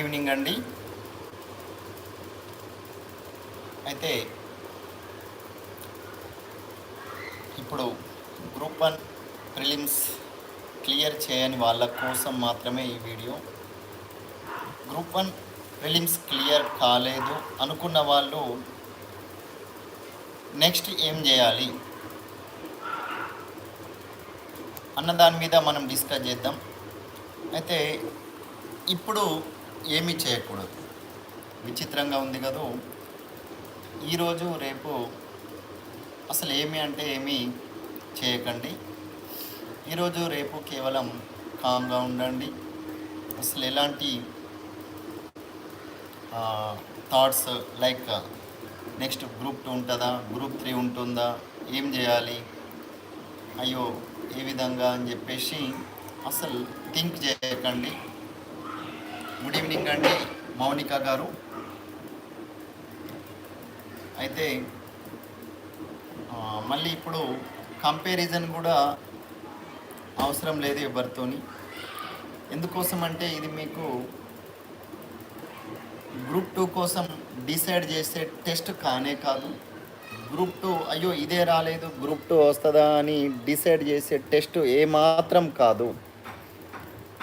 Evening అండి. అయితే ఇప్పుడు గ్రూప్ వన్ ప్రిలిమ్స్ క్లియర్ చేయని వాళ్ళ కోసం మాత్రమే ఈ video. Group one prelims clear కాలేదు అనుకున్న వాళ్ళు నెక్స్ట్ ఏం చేయాలి? అన్న దాని మీద మనం డిస్కస్ చేద్దాం. అయితే ఇప్పుడు ఏమీ చేయకూడదు. విచిత్రంగా ఉంది కదా. ఈరోజు రేపు అసలు ఏమి అంటే ఏమీ చేయకండి. ఈరోజు రేపు కేవలం కామ్గా ఉండండి. అసలు ఎలాంటి thoughts like next group two ఉంటుందా? గ్రూప్ త్రీ ఉంటుందా? ఏం చేయాలి? అయ్యో ఏ విధంగా అని చెప్పేసి అసలు థింక్ చేయకండి. గుడ్ ఈవినింగ్ అండి మౌనిక గారు. అయితే మళ్ళీ ఇప్పుడు కంపారిజన్ కూడా అవసరం లేదు ఎవరితోని. ఎందుకోసం అంటే ఇది మీకు గ్రూప్ టూ కోసం డిసైడ్ చేసే టెస్ట్ కానే కాదు. గ్రూప్ టూ అయ్యో ఇదే రాలేదు గ్రూప్ టూ వస్తుందా అని డిసైడ్ చేసే టెస్ట్ ఏమాత్రం కాదు.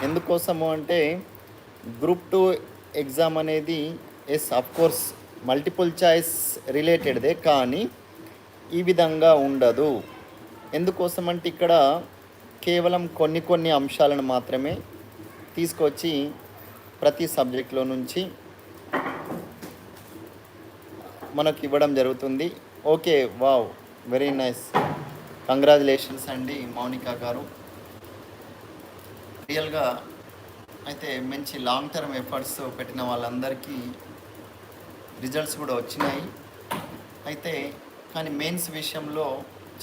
ఎందుకోసము అంటే గ్రూప్ టూ ఎగ్జామ్ అనేది ఎస్ కోర్స్ మల్టిపుల్ చాయిస్ రిలేటెడ్దే కానీ ఈ విధంగా ఉండదు. ఎందుకోసం అంటే ఇక్కడ కేవలం కొన్ని కొన్ని అంశాలను మాత్రమే తీసుకొచ్చి ప్రతి సబ్జెక్ట్లో నుంచి మనకు ఇవ్వడం జరుగుతుంది. Okay wow very nice congratulations అండి మౌనిక గారు. రియల్గా అయితే మంచి లాంగ్ టర్మ్ ఎఫర్ట్స్ పెట్టిన వాళ్ళందరికీ రిజల్ట్స్ కూడా వచ్చినాయి. అయితే కానీ మెయిన్స్ విషయంలో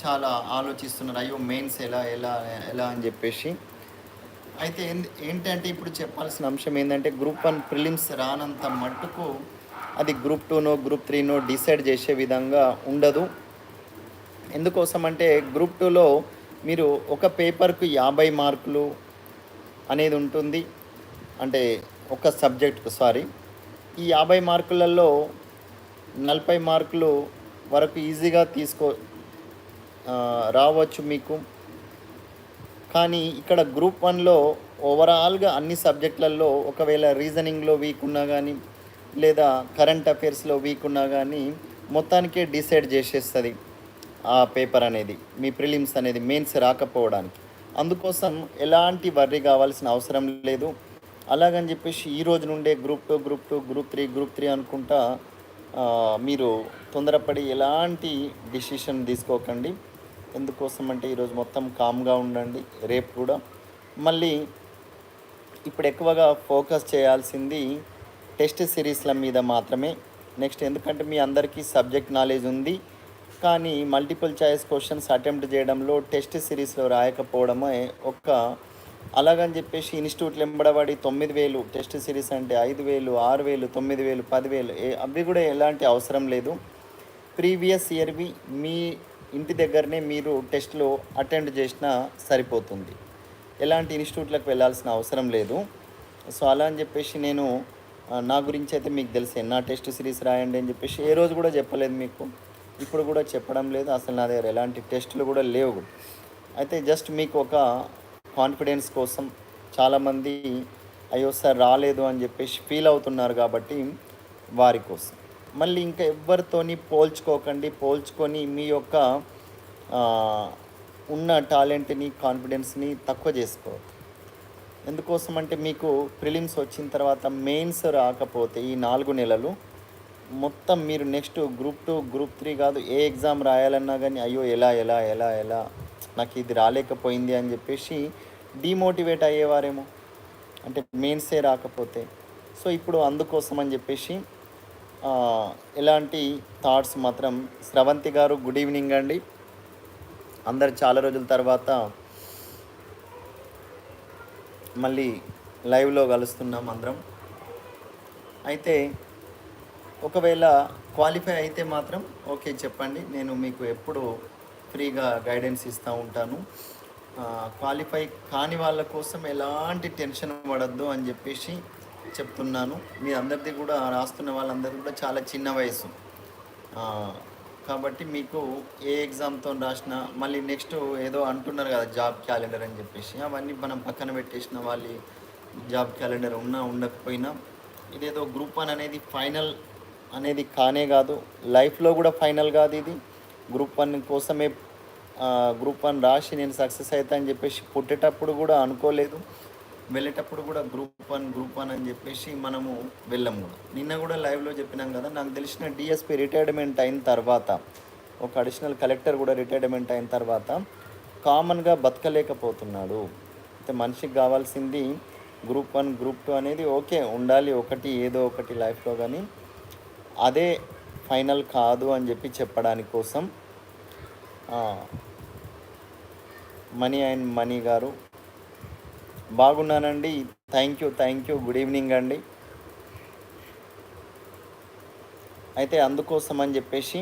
చాలా ఆలోచిస్తున్నారు. అయ్యో మెయిన్స్ ఎలా ఎలా ఎలా అని చెప్పేసి. అయితే ఏంటంటే ఇప్పుడు చెప్పాల్సిన అంశం ఏంటంటే గ్రూప్ వన్ ప్రిలిమ్స్ రానంత మట్టుకు అది గ్రూప్ టూనో గ్రూప్ త్రీనో డిసైడ్ చేసే విధంగా ఉండదు. ఎందుకోసం అంటే గ్రూప్ టూలో మీరు ఒక పేపర్కు యాభై మార్కులు అనేది ఉంటుంది. అంటే ఒక సబ్జెక్టుకు సారీ. ఈ యాభై మార్కులలో నలభై మార్కులు వరకు ఈజీగా తీసుకో రావచ్చు మీకు. కానీ ఇక్కడ గ్రూప్ వన్లో ఓవరాల్గా అన్ని సబ్జెక్టులలో ఒకవేళ రీజనింగ్లో వీక్ ఉన్నా కానీ లేదా కరెంట్ అఫైర్స్లో వీక్ ఉన్నా కానీ మొత్తానికే డిసైడ్ చేసేస్తుంది ఆ పేపర్ అనేది మీ ప్రిలిమ్స్ అనేది మెయిన్స్ రాకపోవడానికి. అందుకోసం ఎలాంటి వర్రీ కావాల్సిన అవసరం లేదు. అలాగని చెప్పేసి ఈ రోజు నుండే group two group two group three group three అనుకుంటా మీరు తొందరపడి ఎలాంటి డిసిషన్ తీసుకోకండి. ఎందుకోసం అంటే ఈరోజు మొత్తం కామ్గా ఉండండి. రేపు కూడా మళ్ళీ ఇప్పుడు ఎక్కువగా ఫోకస్ చేయాల్సింది టెస్ట్ సిరీస్ల మీద మాత్రమే. నెక్స్ట్ ఎందుకంటే మీ అందరికీ సబ్జెక్ట్ నాలెడ్జ్ ఉంది. కానీ మల్టిపుల్ చాయిస్ క్వశ్చన్స్ అటెంప్ట్ చేయడంలో టెస్ట్ సిరీస్లో రాయకపోవడమే ఒక అలాగని చెప్పేసి ఇన్స్టిట్యూట్లు ఎంబడబడి తొమ్మిది వేలు టెస్ట్ సిరీస్ అంటే ఐదు వేలు ఆరు వేలు తొమ్మిది వేలు పదివేలు ఏ- అవి కూడా ఎలాంటి అవసరం లేదు. ప్రీవియస్ ఇయర్వి మీ ఇంటి దగ్గరనే మీరు టెస్ట్లో అటెండ్ చేసినా సరిపోతుంది. ఎలాంటి ఇన్స్టిట్యూట్లకు వెళ్ళాల్సిన అవసరం లేదు. సో అలా అని చెప్పేసి నేను నా గురించి అయితే మీకు తెలిసే నా టెస్ట్ సిరీస్ రాయండి అని చెప్పేసి ఏ రోజు కూడా చెప్పలేదు మీకు. ఇప్పుడు కూడా చెప్పడం లేదు. అసలు నా దగ్గర ఎలాంటి టెస్టులు కూడా లేవు. అయితే జస్ట్ మీకు ఒక కాన్ఫిడెన్స్ కోసం చాలామంది అయ్యో సార్ రాలేదు అని చెప్పేసి ఫీల్ అవుతున్నారు కాబట్టి వారి కోసం. మళ్ళీ ఇంకా ఎవరితోని పోల్చుకోకండి పోల్చుకొని మీ యొక్క ఉన్న టాలెంట్ని కాన్ఫిడెన్స్ని తక్కువ చేసుకోవద్దు. ఎందుకోసం అంటే మీకు ప్రిలిమ్స్ వచ్చిన తర్వాత మెయిన్స్ రాకపోతే ఈ నాలుగు నెలలు మొత్తం మీరు next group two group three కాదు ఏ ఎగ్జామ్ రాయాలన్నా కానీ అయ్యో ఎలా ఎలా ఎలా ఎలా నాకు ఇది రాలేకపోయింది అని చెప్పేసి డిమోటివేట్ అయ్యేవారేమో. అంటే మెయిన్సే రాకపోతే. సో ఇప్పుడు అందుకోసం అని చెప్పేసి ఎలాంటి థాట్స్ మాత్రం స్రవంతి గారు గుడ్ ఈవినింగ్ అండి. అందరు చాలా రోజుల తర్వాత మళ్ళీ లైవ్లో కలుస్తున్నాం అందరం. అయితే ఒకవేళ క్వాలిఫై అయితే మాత్రం ఓకే చెప్పండి. నేను మీకు ఎప్పుడు ఫ్రీగా గైడెన్స్ ఇస్తూ ఉంటాను. క్వాలిఫై కాని వాళ్ళ కోసం ఎలాంటి టెన్షన్ పడద్దు అని చెప్పేసి చెప్తున్నాను. మీ అందరిది కూడా రాస్తున్న వాళ్ళందరిది కూడా చాలా చిన్న వయసు. కాబట్టి మీకు ఏ ఎగ్జామ్తో రాసినా మళ్ళీ నెక్స్ట్ ఏదో అంటున్నారు కదా జాబ్ క్యాలెండర్ అని చెప్పేసి అవన్నీ మనం పక్కన పెట్టేసిన వాళ్ళ జాబ్ క్యాలెండర్ ఉన్నా ఉండకపోయినా ఇదేదో గ్రూప్ వన్ అనేది ఫైనల్ అనేది కానే కాదు. లైఫ్లో కూడా ఫైనల్ కాదు ఇది. గ్రూప్ వన్ కోసమే గ్రూప్ వన్ రాసి నేను సక్సెస్ అవుతా అని చెప్పేసి పుట్టేటప్పుడు కూడా అనుకోలేదు. వెళ్ళేటప్పుడు కూడా గ్రూప్ వన్ గ్రూప్ వన్ అని చెప్పేసి మనము వెళ్ళాము. నిన్న కూడా లైవ్లో చెప్పినాం కదా నాకు తెలిసిన డిఎస్పి రిటైర్మెంట్ అయిన తర్వాత ఒక అడిషనల్ కలెక్టర్ కూడా రిటైర్మెంట్ అయిన తర్వాత కామన్గా బతకలేకపోతున్నాడు. అయితే మనిషికి కావాల్సింది గ్రూప్ వన్ గ్రూప్ టూ అనేది ఓకే ఉండాలి ఒకటి ఏదో ఒకటి లైఫ్లో కానీ అదే ఫైనల్ కాదు అని చెప్పి చెప్పడానికి కోసం మనీ అండ్ మనీ గారు. బాగున్నానండి. Thank you thank you good evening అండి. అయితే అందుకోసం అని చెప్పేసి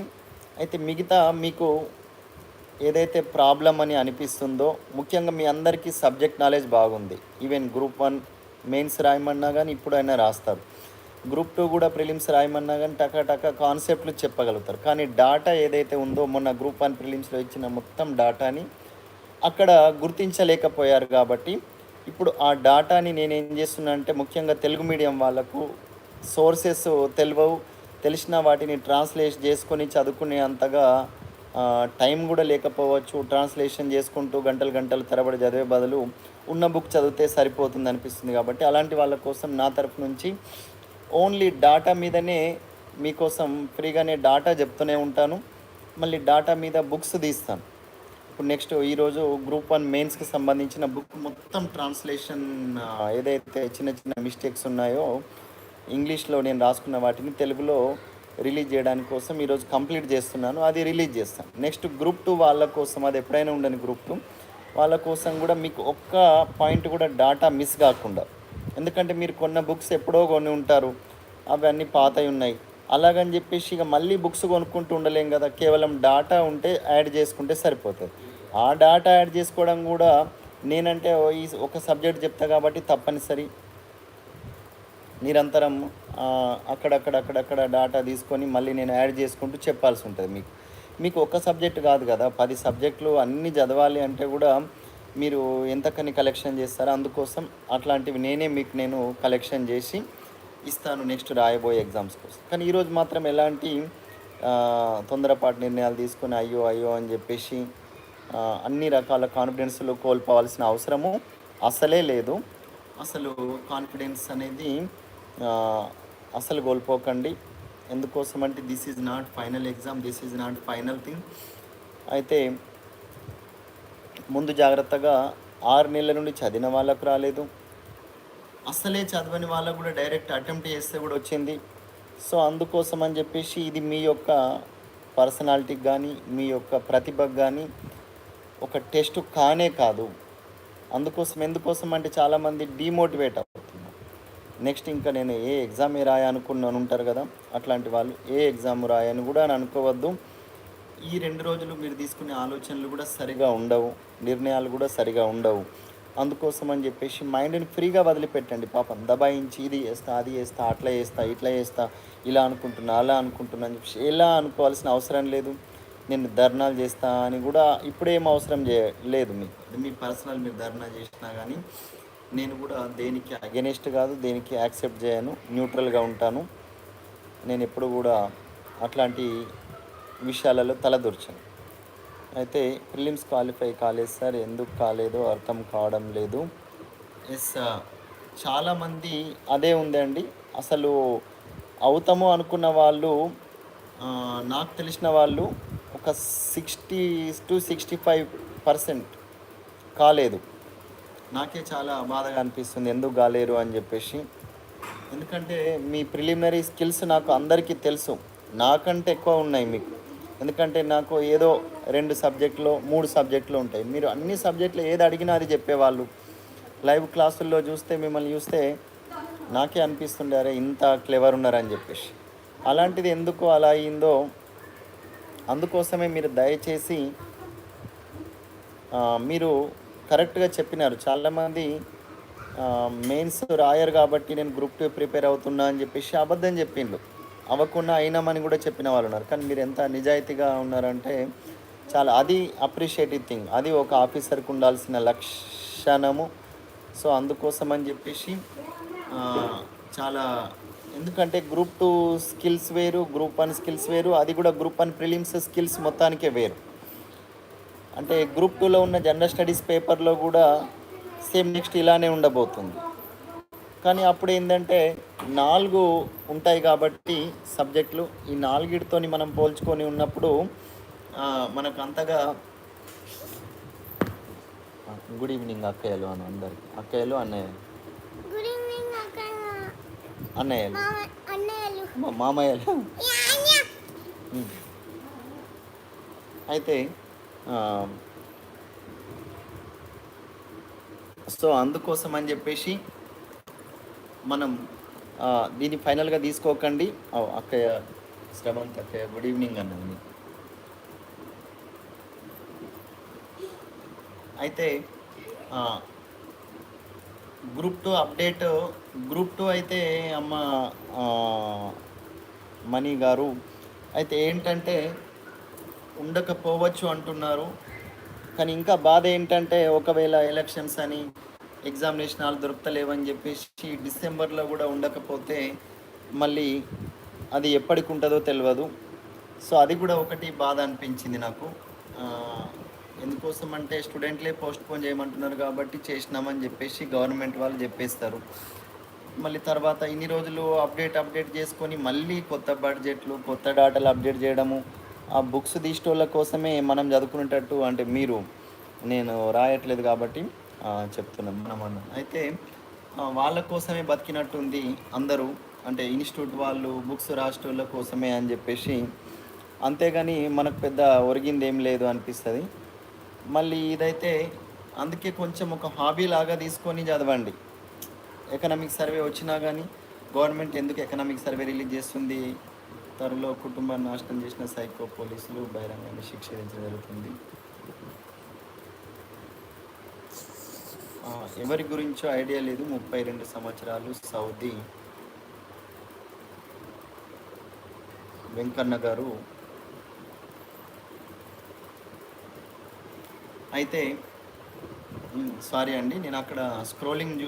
అయితే మిగతా మీకు ఏదైతే ప్రాబ్లం అని అనిపిస్తుందో ముఖ్యంగా మీ అందరికీ సబ్జెక్ట్ నాలెడ్జ్ బాగుంది. ఈవెన్ గ్రూప్ వన్ మెయిన్స్ రాయమన్నా కానీ ఇప్పుడైనా రాస్తారు. గ్రూప్ టూ కూడా ప్రిలిమ్స్ రాయమన్నా కానీ టకా టకా కాన్సెప్ట్లు చెప్పగలుగుతారు. కానీ డాటా ఏదైతే ఉందో మొన్న గ్రూప్ వన్ ప్రిలిమ్స్లో ఇచ్చిన మొత్తం డాటాని అక్కడ గుర్తించలేకపోయారు కాబట్టి ఇప్పుడు ఆ డాటాని నేనేం చేస్తున్నా అంటే ముఖ్యంగా తెలుగు మీడియం వాళ్ళకు సోర్సెస్ తెలియవు. తెలిసిన వాటిని ట్రాన్స్లేట్ చేసుకొని చదువుకునే అంతగా టైం కూడా లేకపోవచ్చు. ట్రాన్స్లేషన్ చేసుకుంటూ గంటలు గంటలు తరబడి చదివే బదులు ఉన్న బుక్ చదివితే సరిపోతుంది అనిపిస్తుంది కాబట్టి అలాంటి వాళ్ళ కోసం నా తరపు నుంచి ఓన్లీ డాటా మీదనే మీకోసం ఫ్రీగానే డాటా చెప్తూనే ఉంటాను. మళ్ళీ డాటా మీద బుక్స్ తీస్తాను. ఇప్పుడు నెక్స్ట్ ఈరోజు గ్రూప్ వన్ మెయిన్స్కి సంబంధించిన బుక్ మొత్తం ట్రాన్స్లేషన్ ఏదైతే చిన్న చిన్న మిస్టేక్స్ ఉన్నాయో ఇంగ్లీష్లో నేను రాసుకున్న వాటిని తెలుగులో రిలీజ్ చేయడానికి కోసం ఈరోజు కంప్లీట్ చేస్తున్నాను. అది రిలీజ్ చేస్తాను. నెక్స్ట్ గ్రూప్ టూ వాళ్ళ కోసం అది ఎప్పుడైనా ఉండని గ్రూప్ టూ వాళ్ళ కోసం కూడా మీకు ఒక్క పాయింట్ కూడా డాటా మిస్ కాకుండా ఎందుకంటే మీరు కొన్న బుక్స్ ఎప్పుడో కొని ఉంటారు అవి అన్నీ పాతవి ఉన్నాయి. అలాగని చెప్పేసి ఇక మళ్ళీ బుక్స్ కొనుక్కుంటూ ఉండలేం కదా. కేవలం డాటా ఉంటే యాడ్ చేసుకుంటే సరిపోతుంది. ఆ డాటా యాడ్ చేసుకోవడం కూడా నేనంటే ఈ ఒక సబ్జెక్ట్ చెప్తా కాబట్టి తప్పనిసరి. నిరంతరం అక్కడక్కడ అక్కడక్కడ డాటా తీసుకొని మళ్ళీ నేను యాడ్ చేసుకుంటూ చెప్పాల్సి ఉంటుంది మీకు. మీకు ఒక సబ్జెక్ట్ కాదు కదా పది సబ్జెక్టులు అన్నీ చదవాలి అంటే కూడా మీరు ఎంతకని కలెక్షన్ చేస్తారో అందుకోసం అట్లాంటివి నేనే మీకు నేను కలెక్షన్ చేసి ఇస్తాను నెక్స్ట్ రాయబోయే ఎగ్జామ్స్ కోసం. కానీ ఈరోజు మాత్రం ఎలాంటి తొందరపాటు నిర్ణయాలు తీసుకొని అయ్యో అయ్యో అని చెప్పేసి అన్ని రకాల కాన్ఫిడెన్స్లు కోల్పోవాల్సిన అవసరము అసలే లేదు. అసలు కాన్ఫిడెన్స్ అనేది అసలు కోల్పోకండి. ఎందుకోసం అంటే this is not final exam this is not final thing అయితే ముందు జాగ్రత్తగా ఆరు నెలల నుండి చదివిన వాళ్ళకు రాలేదు. అసలే చదవని వాళ్ళకు కూడా డైరెక్ట్ అటెంప్ట్ చేస్తే కూడా వచ్చింది. సో అందుకోసం అని చెప్పేసి ఇది మీ యొక్క పర్సనాలిటీకి కానీ మీ యొక్క ప్రతిభకు కానీ ఒక టెస్ట్ కానే కాదు. అందుకోసం ఎందుకోసం అంటే చాలామంది డిమోటివేట్ అవుతున్నారు. నెక్స్ట్ ఇంకా నేను ఏ ఎగ్జామ్ రాయనుకున్నాను రాయ అనుకున్నాను ఉంటారు కదా అట్లాంటి వాళ్ళు ఏ ఎగ్జామ్ రాయని కూడా అని అనుకోవద్దు. ఈ రెండు రోజులు మీరు తీసుకునే ఆలోచనలు కూడా సరిగా ఉండవు నిర్ణయాలు కూడా సరిగా ఉండవు. అందుకోసం అని చెప్పేసి మైండ్ని ఫ్రీగా వదిలిపెట్టండి. పాపం దబాయించి ఇది చేస్తా అది చేస్తా అట్లా చేస్తా ఇట్లా చేస్తా ఇలా అనుకుంటున్నా అలా అనుకుంటున్నా అని చెప్పేసి ఎలా అనుకోవాల్సిన అవసరం లేదు. నేను ధర్నాలు చేస్తా అని కూడా ఇప్పుడేం అవసరం చే లేదు మీకు మీ పర్సనల్ మీరు ధర్నా చేసినా కానీ నేను కూడా దేనికి అగెనిస్ట్ కాదు దేనికి యాక్సెప్ట్ చేయను న్యూట్రల్గా ఉంటాను. నేను ఎప్పుడు కూడా అట్లాంటి విషయాలలో తలదూర్చాను అయితే ప్రిలిమ్స్ క్వాలిఫై కాలేదు సార్ ఎందుకు కాలేదో అర్థం కావడం లేదు. ఎస్ చాలామంది అదే ఉందండి అసలు అవుతాము అనుకున్న వాళ్ళు నాకు తెలిసిన వాళ్ళు ఒక sixty to sixty five percent కాలేదు. నాకే చాలా బాధగా అనిపిస్తుంది ఎందుకు కాలేరు అని చెప్పేసి. ఎందుకంటే మీ ప్రిలిమినరీ స్కిల్స్ నాకు అందరికీ తెలుసు. నాకంటే ఎక్కువ ఉన్నాయి మీకు. ఎందుకంటే నాకు ఏదో రెండు సబ్జెక్టులో మూడు సబ్జెక్టులు ఉంటాయి. మీరు అన్ని సబ్జెక్టులు ఏది అడిగినా అది చెప్పేవాళ్ళు. లైవ్ క్లాసుల్లో చూస్తే మిమ్మల్ని చూస్తే నాకే అనిపిస్తుండే అరే ఇంత క్లెవర్ ఉన్నారని చెప్పేసి. అలాంటిది ఎందుకు అలా అయిందో అందుకోసమే మీరు దయచేసి మీరు కరెక్ట్గా చెప్పినారు. చాలామంది మెయిన్స్ రాయరు కాబట్టి నేను గ్రూప్ టూ ప్రిపేర్ అవుతున్నా అని చెప్పేసి అబద్ధం చెప్పిండు అవ్వకుండా అయినామని కూడా చెప్పిన వాళ్ళు ఉన్నారు. కానీ మీరు ఎంత నిజాయితీగా ఉన్నారంటే చాలా అది అప్రిషియేటివ్ థింగ్ అది ఒక ఆఫీసర్కి ఉండాల్సిన లక్షణము. సో అందుకోసం అని చెప్పేసి చాలా ఎందుకంటే గ్రూప్ టూ స్కిల్స్ వేరు గ్రూప్ వన్ స్కిల్స్ వేరు అది కూడా గ్రూప్ వన్ ప్రిలిమ్స్ స్కిల్స్ మొత్తానికే వేరు. అంటే గ్రూప్ టూలో ఉన్న జనరల్ స్టడీస్ పేపర్లో కూడా సేమ్ నెక్స్ట్ ఇలానే ఉండబోతుంది. కానీ అప్పుడు ఏంటంటే నాలుగు ఉంటాయి కాబట్టి సబ్జెక్టులు ఈ నాలుగిటితోని మనం పోల్చుకొని ఉన్నప్పుడు మనకు అంతగా గుడ్ ఈవినింగ్ అక్కయ్యలు అని అందరికీ. అక్కయ్యలు అన్నయ్య అన్నయ్యలు. మామయ్యలు. అయితే సో అందుకోసం అని చెప్పేసి మనం దీన్ని ఫైనల్గా తీసుకోకండి. అక్కయ్య శ్రవంత్ అక్కయ్య గుడ్ ఈవినింగ్ అన్నది అయితే group two update group two అయితే అమ్మ మణి గారు అయితే ఏంటంటే ఉండకపోవచ్చు అంటున్నారు. కానీ ఇంకా బాధ ఏంటంటే ఒకవేళ ఎలక్షన్స్ అని ఎగ్జామినేషన్ హాల్ దొరుకుతలేవని చెప్పేసి డిసెంబర్లో కూడా ఉండకపోతే మళ్ళీ అది ఎప్పటికి ఉంటుందో తెలియదు సో అది కూడా ఒకటి బాధ అనిపించింది నాకు. ఎందుకోసం అంటే స్టూడెంట్లే పోస్ట్ పోన్ చేయమంటున్నారు కాబట్టి చేసినామని చెప్పేసి గవర్నమెంట్ వాళ్ళు చెప్పేస్తారు. మళ్ళీ తర్వాత ఇన్ని రోజులు అప్డేట్ అప్డేట్ చేసుకొని మళ్ళీ కొత్త బడ్జెట్లు కొత్త డాటాలు అప్డేట్ చేయడము ఆ బుక్స్ తీసేటోళ్ళ కోసమే మనం చదువుకునేటట్టు అంటే మీరు నేను రాయట్లేదు కాబట్టి చెప్తున్నాను మనం అన్న. అయితే వాళ్ళ కోసమే బతికినట్టుంది అందరూ అంటే ఇన్స్టిట్యూట్ వాళ్ళు బుక్స్ రాసేటోళ్ళ కోసమే అని చెప్పేసి అంతేగాని మనకు పెద్ద ఒరిగింది ఏం లేదు అనిపిస్తుంది. మళ్ళీ ఇదైతే అందుకే కొంచెం ఒక హాబీ లాగా తీసుకొని చదవండి. ఎకనామిక్ సర్వే వచ్చినా కానీ గవర్నమెంట్ ఎందుకు ఎకనామిక్ సర్వే రిలీజ్ చేస్తుంది? త్వరలో కుటుంబాన్ని నాశనం చేసిన సైకో పోలీసులు బహిరంగాన్ని శిక్ష విధించడం జరుగుతుంది. ఎవరి గురించో ఐడియా లేదు. ముప్పై రెండు సంవత్సరాలు సౌదీ వెంకన్న గారు. అయితే సారీ అండి నేను అక్కడ స్క్రోలింగ్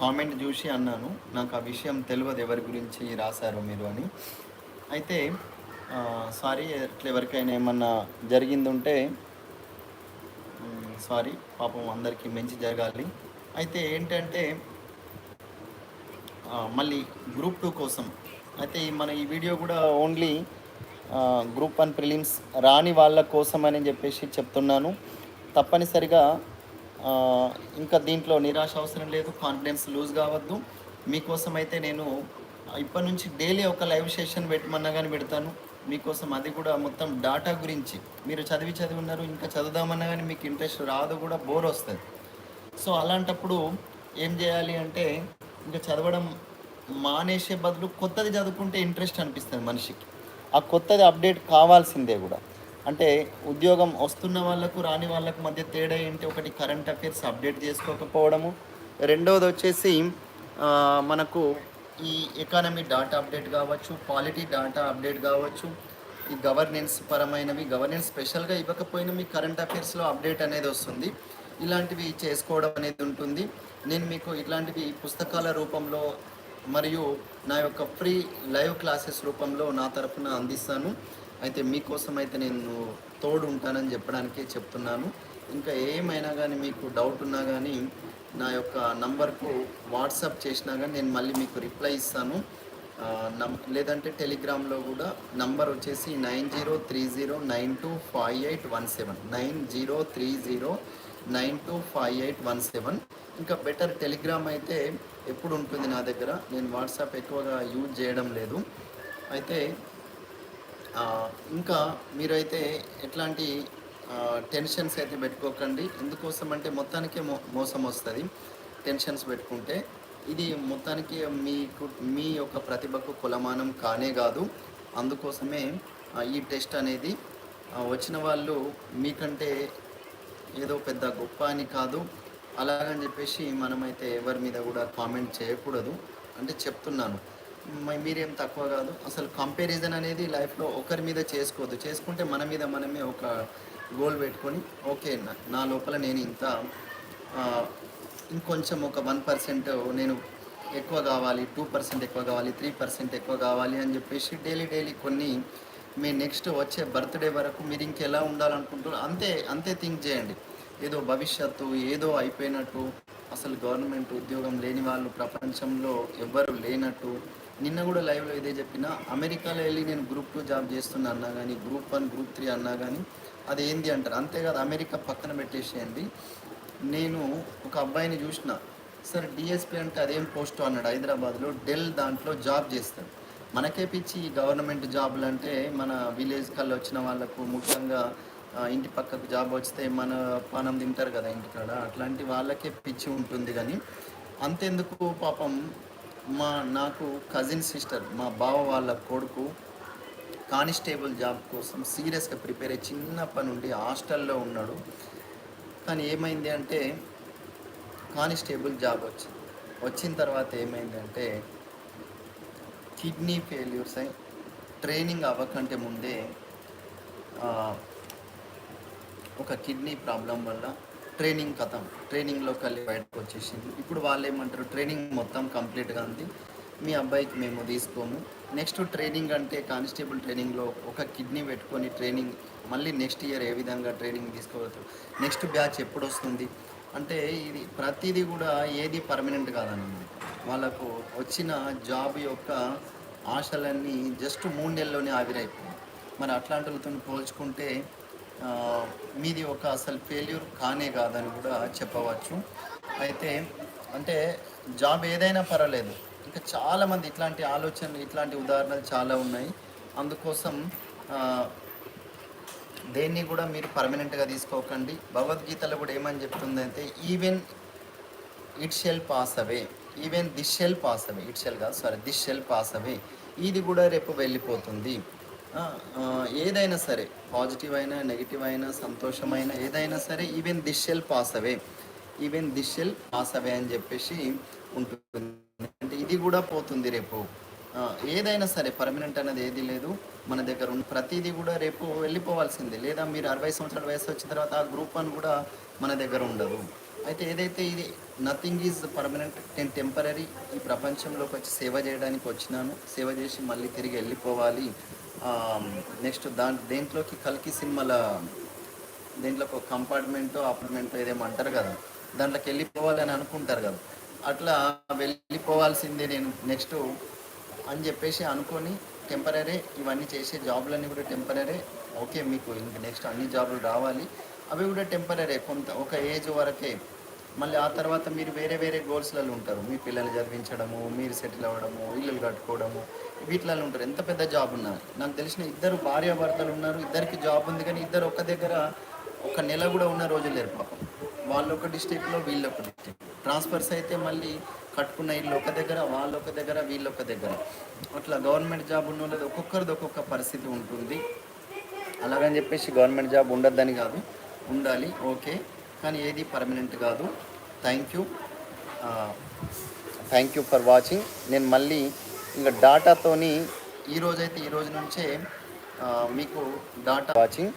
కామెంట్ చూసి అన్నాను. నాకు ఆ విషయం తెలియదు ఎవరి గురించి రాశారు మీరు అని. అయితే సారీ అట్లా ఎవరికైనా ఏమన్నా జరిగింది ఉంటే సారీ పాపం అందరికీ మంచి జరగాలి. అయితే ఏంటంటే మళ్ళీ గ్రూప్ టూ కోసం. అయితే మన ఈ వీడియో కూడా ఓన్లీ గ్రూప్ వన్ ప్రిలిమ్స్ రాని వాళ్ళ కోసం అని చెప్పేసి చెప్తున్నాను. తప్పనిసరిగా ఇంకా దీంట్లో నిరాశ అవసరం లేదు కాన్ఫిడెన్స్ లూజ్ కావద్దు. మీకోసం అయితే నేను ఇప్పటి నుంచి డైలీ ఒక లైవ్ సెషన్ పెట్టమన్నా కానీ పెడతాను. మీకోసం అది కూడా మొత్తం డాటా గురించి. మీరు చదివి చదివి ఉన్నారు ఇంకా చదువుదామన్నా కానీ మీకు ఇంట్రెస్ట్ రాదు కూడా బోర్ వస్తుంది. సో అలాంటప్పుడు ఏం చేయాలి అంటే ఇంకా చదవడం మానేసే బదులు కొత్తది చదువుకుంటే ఇంట్రెస్ట్ అనిపిస్తుంది మనిషికి. ఆ కొత్తది అప్డేట్ కావాల్సిందే కూడా. అంటే ఉద్యోగం వస్తున్న వాళ్ళకు రాని వాళ్ళకు మధ్య తేడా ఏంటి? ఒకటి కరెంట్ అఫైర్స్ అప్డేట్ చేసుకోకపోవడము. రెండవది వచ్చేసి మనకు ఈ ఎకానమీ డాటా అప్డేట్ కావచ్చు పాలిటీ డాటా అప్డేట్ కావచ్చు ఈ గవర్నెన్స్ పరమైనవి గవర్నెన్స్ స్పెషల్గా ఇవ్వకపోయినా మీ కరెంట్ అఫైర్స్లో అప్డేట్ అనేది వస్తుంది. ఇలాంటివి చేసుకోవడం అనేది ఉంటుంది. నేను మీకు ఇట్లాంటివి పుస్తకాల రూపంలో మరియు నా యొక్క ఫ్రీ లైవ్ క్లాసెస్ రూపంలో నా తరఫున అందిస్తాను. అయితే మీకోసం అయితే నేను తోడు ఉంటానని చెప్పడానికే చెప్తున్నాను. ఇంకా ఏమైనా కానీ మీకు డౌట్ ఉన్నా కానీ నా యొక్క నంబర్కు వాట్సాప్ చేసినా కానీ నేను మళ్ళీ మీకు రిప్లై ఇస్తాను. లేదంటే టెలిగ్రామ్లో కూడా నంబర్ వచ్చేసి nine zero three zero nine two five eight one seven. Nine zero three zero nine two five eight one seven. ఇంకా బెటర్ టెలిగ్రామ్ అయితే ఎప్పుడు ఉంటుంది నా దగ్గర? నేను వాట్సాప్ ఎక్కువగా యూజ్ చేయడం లేదు. అయితే ఇంకా మీరైతే ఎట్లాంటి టెన్షన్స్ అయితే పెట్టుకోకండి. ఎందుకోసం అంటే మొత్తానికే మో మోసం వస్తుంది. టెన్షన్స్ పెట్టుకుంటే ఇది మొత్తానికి మీకు మీ యొక్క ప్రతిభకు కులమానం కానే కాదు. అందుకోసమే ఈ టెస్ట్ అనేది వచ్చిన వాళ్ళు మీకంటే ఏదో పెద్ద గొప్ప అని కాదు. అలాగని చెప్పేసి మనమైతే ఎవరి మీద కూడా కామెంట్ చేయకూడదు. అంటే చెప్తున్నాను. మీరేం తక్కువ కాదు. అసలు కంపారిజన్ అనేది లైఫ్లో ఒకరి మీద చేసుకోవద్దు. చేసుకుంటే మన మీద మనమే ఒక గోల్ పెట్టుకొని ఓకే నా- నా లోపల నేను ఇంత ఇంకొంచెం ఒక వన్ పర్సెంట్ నేను ఎక్కువ కావాలి టూ పర్సెంట్ ఎక్కువ కావాలి త్రీ పర్సెంట్ ఎక్కువ కావాలి అని చెప్పేసి డైలీ డైలీ కొన్ని మీ నెక్స్ట్ వచ్చే బర్త్డే వరకు మీరు ఇంకెలా ఉండాలనుకుంటున్నారు అంతే అంతే థింక్ చేయండి. ఏదో భవిష్యత్తు ఏదో అయిపోయినట్టు అసలు గవర్నమెంట్ ఉద్యోగం లేని వాళ్ళు ప్రపంచంలో ఎవ్వరు లేనట్టు నిన్న కూడా లైవ్లో ఇదే చెప్పిన అమెరికాలో వెళ్ళి నేను గ్రూప్ టూ జాబ్ చేస్తున్నా అన్నా కానీ గ్రూప్ వన్ గ్రూప్ త్రీ అన్నా కానీ అది ఏంది అంటారు? అంతేకాదు అమెరికా పక్కన పెట్టేసేయండి. నేను ఒక అబ్బాయిని చూసిన సార్ డిఎస్పీ అంటే అదేం పోస్ట్? అన్నాడు హైదరాబాద్లో. డెల్ దాంట్లో జాబ్ చేస్తాడు. మనకే పిచ్చి ఈ గవర్నమెంట్ జాబులు అంటే మన విలేజ్ కల్లా వచ్చిన వాళ్ళకు ముఖ్యంగా ఇంటి పక్కకు జాబ్ వస్తే మన పానం తింటారు కదా ఇంటికాడ. అట్లాంటి వాళ్ళకే పిచ్చి ఉంటుంది కానీ అంతెందుకు పాపం? మా నాకు కజిన్ సిస్టర్ మా బావ వాళ్ళ కొడుకు కానిస్టేబుల్ జాబ్ కోసం సీరియస్గా ప్రిపేర్ అయ్యి చిన్నప్పటి నుండి హాస్టల్లో ఉన్నాడు. కానీ ఏమైంది అంటే కానిస్టేబుల్ జాబ్ వచ్చింది వచ్చిన తర్వాత ఏమైందంటే కిడ్నీ ఫెయిల్యూర్స్ అయి ట్రైనింగ్ అవ్వకంటే ముందే ఒక కిడ్నీ ప్రాబ్లం వల్ల ట్రైనింగ్ కథం ట్రైనింగ్లో కలిసి బయటకు వచ్చేసింది. ఇప్పుడు వాళ్ళు ఏమంటారు ట్రైనింగ్ మొత్తం కంప్లీట్గా ఉంది. మీ అబ్బాయికి మేము తీసుకోము. నెక్స్ట్ ట్రైనింగ్ అంటే కానిస్టేబుల్ ట్రైనింగ్లో ఒక కిడ్నీ పెట్టుకొని ట్రైనింగ్ మళ్ళీ నెక్స్ట్ ఇయర్ ఏ విధంగా ట్రైనింగ్ తీసుకోవచ్చు? నెక్స్ట్ బ్యాచ్ ఎప్పుడు వస్తుంది అంటే ఇది ప్రతిదీ కూడా ఏది పర్మనెంట్ కాదన్నమాట వాళ్ళకు వచ్చిన జాబ్ యొక్క ఆశలన్నీ జస్ట్ మూడు నెలల్లోనే ఆవిరైపోయాయి. మరి అట్లాంటి వాళ్ళతో పోల్చుకుంటే మీది ఒక అసలు ఫెయిల్యూర్ కానే కాదని కూడా చెప్పవచ్చు. అయితే అంటే జాబ్ ఏదైనా పర్వాలేదు. ఇంకా చాలామంది ఇట్లాంటి ఆలోచనలు ఇట్లాంటి ఉదాహరణలు చాలా ఉన్నాయి. అందుకోసం దేన్ని కూడా మీరు పర్మనెంట్గా తీసుకోకండి. భగవద్గీతలో కూడా ఏమని చెప్తుందంటే even it shall pass away even this shall pass away it shall కాదు sorry this shall pass away ఇది కూడా రేపు వెళ్ళిపోతుంది. ఏదైనా సరే పాజిటివ్ అయినా నెగిటివ్ అయినా సంతోషమైన ఏదైనా సరే even this shall pass away even this shall pass away అని చెప్పేసి ఉంటుంది. అంటే ఇది కూడా పోతుంది రేపు. ఏదైనా సరే పర్మనెంట్ అనేది ఏది లేదు. మన దగ్గర ఉన్న ప్రతిదీ కూడా రేపు వెళ్ళిపోవాల్సిందే. లేదా మీరు అరవై సంవత్సరాల వయసు వచ్చిన తర్వాత ఆ గ్రూప్ అని కూడా మన దగ్గర ఉండదు. అయితే ఏదైతే ఇది నథింగ్ ఈజ్ పర్మనెంట్ నేను టెంపరీ ఈ ప్రపంచంలోకి వచ్చి సేవ చేయడానికి వచ్చినాను సేవ చేసి మళ్ళీ తిరిగి వెళ్ళిపోవాలి. నెక్స్ట్ దాని దేంట్లోకి కల్కి సినిమాల దీంట్లో ఒక కంపార్ట్మెంట్ అపార్ట్మెంట్ ఏదేమో అంటారు కదా దాంట్లోకి వెళ్ళిపోవాలని అనుకుంటారు కదా. అట్లా వెళ్ళిపోవాల్సిందే నేను. నెక్స్ట్ అని చెప్పేసి అనుకొని టెంపరీ ఇవన్నీ చేసే జాబులన్నీ కూడా టెంపరీ ఓకే మీకు ఇంక నెక్స్ట్ అన్ని జాబులు రావాలి. అవి కూడా టెంపరీ కొంత ఒక ఏజ్ వరకే. మళ్ళీ ఆ తర్వాత మీరు వేరే వేరే గోల్స్లలో ఉంటారు. మీ పిల్లలు చదివించడము మీరు సెటిల్ అవ్వడము ఇల్లులు కట్టుకోవడము వీటిలలో ఉంటారు. ఎంత పెద్ద జాబ్ ఉన్నారు నాకు తెలిసిన ఇద్దరు భార్యాభర్తలు ఉన్నారు. ఇద్దరికి జాబ్ ఉంది కానీ ఇద్దరు ఒక దగ్గర ఒక నెల కూడా ఉన్న రోజులు లేరు పాపం. వాళ్ళు ఒక డిస్టిక్లో వీళ్ళు ఒక డిస్టిక్ ట్రాన్స్ఫర్స్ అయితే మళ్ళీ కట్టుకున్న ఇల్లు ఒక దగ్గర వాళ్ళు ఒక దగ్గర వీళ్ళు ఒక దగ్గర. అట్లా గవర్నమెంట్ జాబ్ ఉన్న వాళ్ళది ఒక్కొక్కరిది ఒక్కొక్క పరిస్థితి ఉంటుంది. అలాగని చెప్పేసి గవర్నమెంట్ జాబ్ ఉండద్దని కాదు. ఉండాలి ఓకే. కానీ ఏది పర్మనెంట్ కాదు. Thank you thank you for watching నేను మళ్ళీ ఇంకా డాటాతోని ఈ రోజైతే ఈ రోజు నుంచే మీకు డాటా వాచింగ్